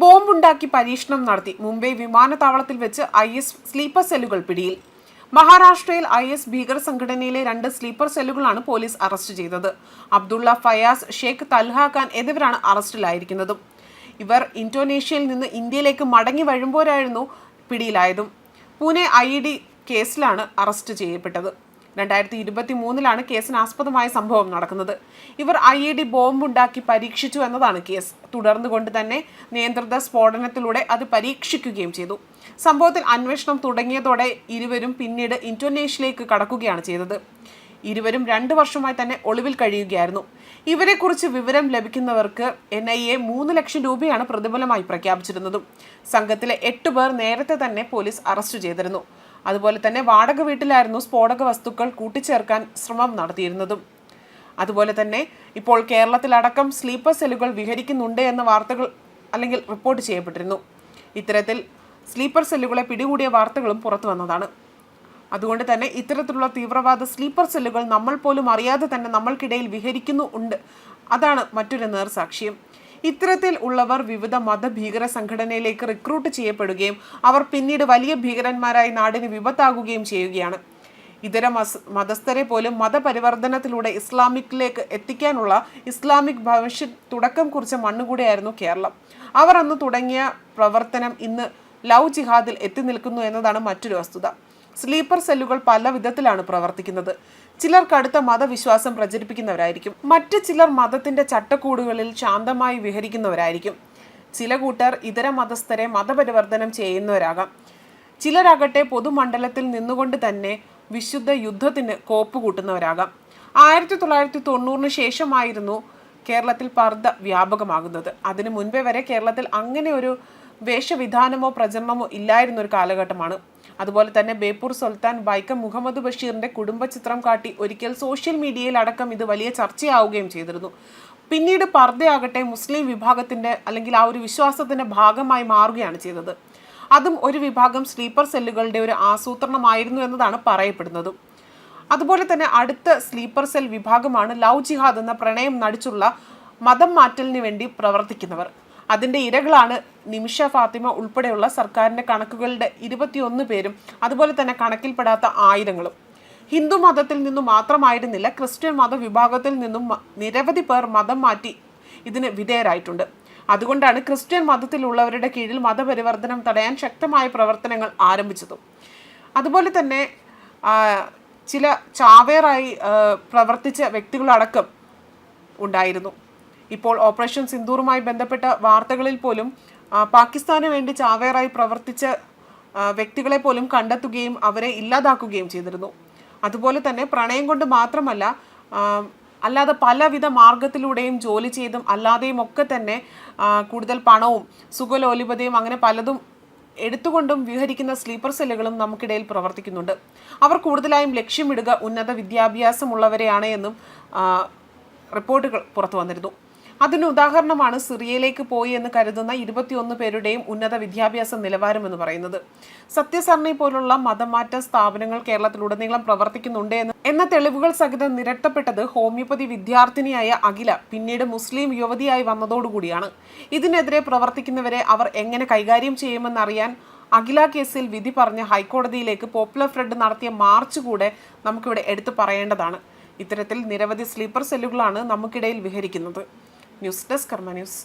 ബോംബുണ്ടാക്കി പരീക്ഷണം നടത്തി മുംബൈ വിമാനത്താവളത്തിൽ വെച്ച് ഐ എസ് സ്ലീപ്പർ സെല്ലുകൾ പിടിയിൽ. മഹാരാഷ്ട്രയിൽ ഐ എസ് ഭീകര സംഘടനയിലെ രണ്ട് സ്ലീപ്പർ സെല്ലുകളാണ് പോലീസ് അറസ്റ്റ് ചെയ്തത്. അബ്ദുള്ള ഫയാസ് ഷേഖ് തൽഹ ഖാൻ എന്നിവരാണ് അറസ്റ്റിലായിരിക്കുന്നതും. ഇവർ ഇന്തോനേഷ്യയിൽ നിന്ന് ഇന്ത്യയിലേക്ക് മടങ്ങി വരുമ്പോഴായിരുന്നു പിടിയിലായതും. പൂനെ ഐ കേസിലാണ് അറസ്റ്റ് ചെയ്യപ്പെട്ടത്. രണ്ടായിരത്തി ഇരുപത്തി മൂന്നിലാണ് കേസിന് ആസ്പദമായ സംഭവം നടക്കുന്നത്. ഇവർ ഐ ഇ ഡി ബോംബുണ്ടാക്കി പരീക്ഷിച്ചു എന്നതാണ് കേസ്. തുടർന്നുകൊണ്ട് തന്നെ നിയന്ത്രിത സ്ഫോടനത്തിലൂടെ അത് പരീക്ഷിക്കുകയും ചെയ്തു. സംഭവത്തിൽ അന്വേഷണം തുടങ്ങിയതോടെ ഇരുവരും പിന്നീട് ഇന്തോനേഷ്യയിലേക്ക് കടക്കുകയാണ് ചെയ്തത്. ഇരുവരും രണ്ടു വർഷമായി തന്നെ ഒളിവിൽ കഴിയുകയായിരുന്നു. ഇവരെക്കുറിച്ച് വിവരം ലഭിക്കുന്നവർക്ക് എൻ ഐ എ മൂന്ന് ലക്ഷം രൂപയാണ് പ്രതിഫലമായി പ്രഖ്യാപിച്ചിരുന്നതും. സംഘത്തിലെ എട്ട് പേർ നേരത്തെ തന്നെ പോലീസ് അറസ്റ്റ് ചെയ്തിരുന്നു. അതുപോലെ തന്നെ വാടക വീട്ടിലായിരുന്നു സ്ഫോടക വസ്തുക്കൾ കൂട്ടിച്ചേർക്കാൻ ശ്രമം നടത്തിയിരുന്നതും. അതുപോലെ തന്നെ ഇപ്പോൾ കേരളത്തിലടക്കം സ്ലീപ്പർ സെല്ലുകൾ വിഹരിക്കുന്നുണ്ട് എന്ന വാർത്തകൾ അല്ലെങ്കിൽ റിപ്പോർട്ട് ചെയ്യപ്പെട്ടിരുന്നു. ഇത്തരത്തിൽ സ്ലീപ്പർ സെല്ലുകളെ പിടികൂടിയ വാർത്തകളും പുറത്തു വന്നതാണ്. അതുകൊണ്ട് തന്നെ ഇത്തരത്തിലുള്ള തീവ്രവാദ സ്ലീപ്പർ സെല്ലുകൾ നമ്മൾ പോലും അറിയാതെ തന്നെ നമ്മൾക്കിടയിൽ വിഹരിക്കുന്നു ഉണ്ട്. അതാണ് മറ്റൊരു നേർസാക്ഷ്യം. ഇത്തരത്തിൽ ഉള്ളവർ വിവിധ മതഭീകര സംഘടനയിലേക്ക് റിക്രൂട്ട് ചെയ്യപ്പെടുകയും അവർ പിന്നീട് വലിയ ഭീകരന്മാരായി നാടിന് വിപത്താകുകയും ചെയ്യുകയാണ്. ഇതര മതസ്ഥരെ പോലും മതപരിവർത്തനത്തിലൂടെ ഇസ്ലാമിക്കിലേക്ക് എത്തിക്കാനുള്ള ഇസ്ലാമിക് ഭവിഷ്യ തുടക്കം കുറിച്ച മണ്ണുകൂടിയായിരുന്നു കേരളം. അവർ അന്ന് തുടങ്ങിയ പ്രവർത്തനം ഇന്ന് ലവ് ജിഹാദിൽ എത്തി നിൽക്കുന്നു എന്നതാണ് മറ്റൊരു വസ്തുത. സ്ലീപ്പർ സെല്ലുകൾ പല വിധത്തിലാണ് പ്രവർത്തിക്കുന്നത്. ചിലർ കടുത്ത മതവിശ്വാസം പ്രചരിപ്പിക്കുന്നവരായിരിക്കും. മറ്റു ചിലർ മതത്തിന്റെ ചട്ടക്കൂടുകളിൽ ശാന്തമായി വിഹരിക്കുന്നവരായിരിക്കും. ചില കൂട്ടർ ഇതര മതസ്ഥരെ മതപരിവർത്തനം ചെയ്യുന്നവരാകാം. ചിലരാകട്ടെ പൊതുമണ്ഡലത്തിൽ നിന്നുകൊണ്ട് തന്നെ വിശുദ്ധ യുദ്ധത്തിന് കോപ്പ് കൂട്ടുന്നവരാകാം. ആയിരത്തി തൊള്ളായിരത്തി തൊണ്ണൂറിന് ശേഷമായിരുന്നു കേരളത്തിൽ പർദ്ദ വ്യാപകമാകുന്നത്. അതിനു മുൻപേ വരെ കേരളത്തിൽ അങ്ങനെ ഒരു വേഷവിധാനമോ പ്രചരണമോ ഇല്ലായിരുന്ന ഒരു കാലഘട്ടമാണ്. അതുപോലെ തന്നെ ബേപ്പൂർ സുൽത്താൻ വൈക്കം മുഹമ്മദ് ബഷീറിന്റെ കുടുംബ ചിത്രം കാട്ടി ഒരിക്കൽ സോഷ്യൽ മീഡിയയിൽ അടക്കം ഇത് വലിയ ചർച്ചയാവുകയും ചെയ്തിരുന്നു. പിന്നീട് പർദ്ദയാകട്ടെ മുസ്ലിം വിഭാഗത്തിന്റെ അല്ലെങ്കിൽ ആ ഒരു വിശ്വാസത്തിന്റെ ഭാഗമായി മാറുകയാണ് ചെയ്തത്. അതും ഒരു വിഭാഗം സ്ലീപ്പർ സെല്ലുകളുടെ ഒരു ആസൂത്രണമായിരുന്നു എന്നതാണ് പറയപ്പെടുന്നതും. അതുപോലെ തന്നെ അടുത്ത സ്ലീപ്പർ സെൽ വിഭാഗമാണ് ലവ് ജിഹാദ് എന്ന പ്രണയം നടിച്ചുള്ള മതം മാറ്റലിന് വേണ്ടി പ്രവർത്തിക്കുന്നവർ. അതിന്റെ ഇരകളാണ് നിമിഷ ഫാത്തിമ ഉൾപ്പെടെയുള്ള സർക്കാരിന്റെ കണക്കുകളുടെ ഇരുപത്തിയൊന്ന് പേരും അതുപോലെ തന്നെ കണക്കിൽപ്പെടാത്ത ആയിരങ്ങളും. ഹിന്ദു മതത്തിൽ നിന്നും മാത്രമായിരുന്നില്ല ക്രിസ്ത്യൻ മതവിഭാഗത്തിൽ നിന്നും നിരവധി പേർ മതം മാറ്റി ഇതിന് വിധേയരായിട്ടുണ്ട്. അതുകൊണ്ടാണ് ക്രിസ്ത്യൻ മതത്തിലുള്ളവരുടെ കീഴിൽ മതപരിവർത്തനം തടയാൻ ശക്തമായ പ്രവർത്തനങ്ങൾ ആരംഭിച്ചതും. അതുപോലെ തന്നെ ചില ചാവേറായി പ്രവർത്തിച്ച വ്യക്തികളടക്കം ഉണ്ടായിരുന്നു. ഇപ്പോൾ ഓപ്പറേഷൻ സിന്ദൂറുമായി ബന്ധപ്പെട്ട വാർത്തകളിൽ പോലും പാകിസ്ഥാന് വേണ്ടി ചാവേറായി പ്രവർത്തിച്ച വ്യക്തികളെ പോലും കണ്ടെത്തുകയും അവരെ ഇല്ലാതാക്കുകയും ചെയ്തിരുന്നു. അതുപോലെ തന്നെ പ്രണയം കൊണ്ട് മാത്രമല്ല അല്ലാതെ പലവിധ മാർഗത്തിലൂടെയും ജോലി ചെയ്തും അല്ലാതെയും ഒക്കെ തന്നെ കൂടുതൽ പണവും സുഖലോലിപതയും അങ്ങനെ പലതും എടുത്തുകൊണ്ടും വിഹരിക്കുന്ന സ്ലീപ്പർ സെല്ലുകളും നമുക്കിടയിൽ പ്രവർത്തിക്കുന്നുണ്ട്. അവർ കൂടുതലായും ലക്ഷ്യമിടുക ഉന്നത വിദ്യാഭ്യാസമുള്ളവരെയാണ് എന്നും റിപ്പോർട്ടുകൾ പുറത്തു വന്നിരുന്നു. അതിന് ഉദാഹരണമാണ് സിറിയയിലേക്ക് പോയി എന്ന് കരുതുന്ന ഇരുപത്തിയൊന്ന് പേരുടെയും ഉന്നത വിദ്യാഭ്യാസ നിലവാരം എന്ന് പറയുന്നത്. സത്യസരണി പോലുള്ള മതമാറ്റ സ്ഥാപനങ്ങൾ കേരളത്തിലുടനീളം പ്രവർത്തിക്കുന്നുണ്ട് എന്ന് എന്ന തെളിവുകൾ സഹിതം നിരട്ടപ്പെട്ടത് ഹോമിയോപ്പതി വിദ്യാർത്ഥിനിയായ അഖില പിന്നീട് മുസ്ലിം യുവതിയായി വന്നതോടുകൂടിയാണ്. ഇതിനെതിരെ പ്രവർത്തിക്കുന്നവരെ അവർ എങ്ങനെ കൈകാര്യം ചെയ്യുമെന്നറിയാൻ അഖില കേസിൽ വിധി പറഞ്ഞ ഹൈക്കോടതിയിലേക്ക് പോപ്പുലർ ഫ്രണ്ട് നടത്തിയ മാർച്ച് കൂടെ നമുക്കിവിടെ എടുത്തു പറയേണ്ടതാണ്. ഇത്തരത്തിൽ നിരവധി സ്ലീപ്പർ സെല്ലുകളാണ് നമുക്കിടയിൽ വിഹരിക്കുന്നത്. ന്യൂസ് ഡെസ്ക് കർമ്മ ന്യൂസ്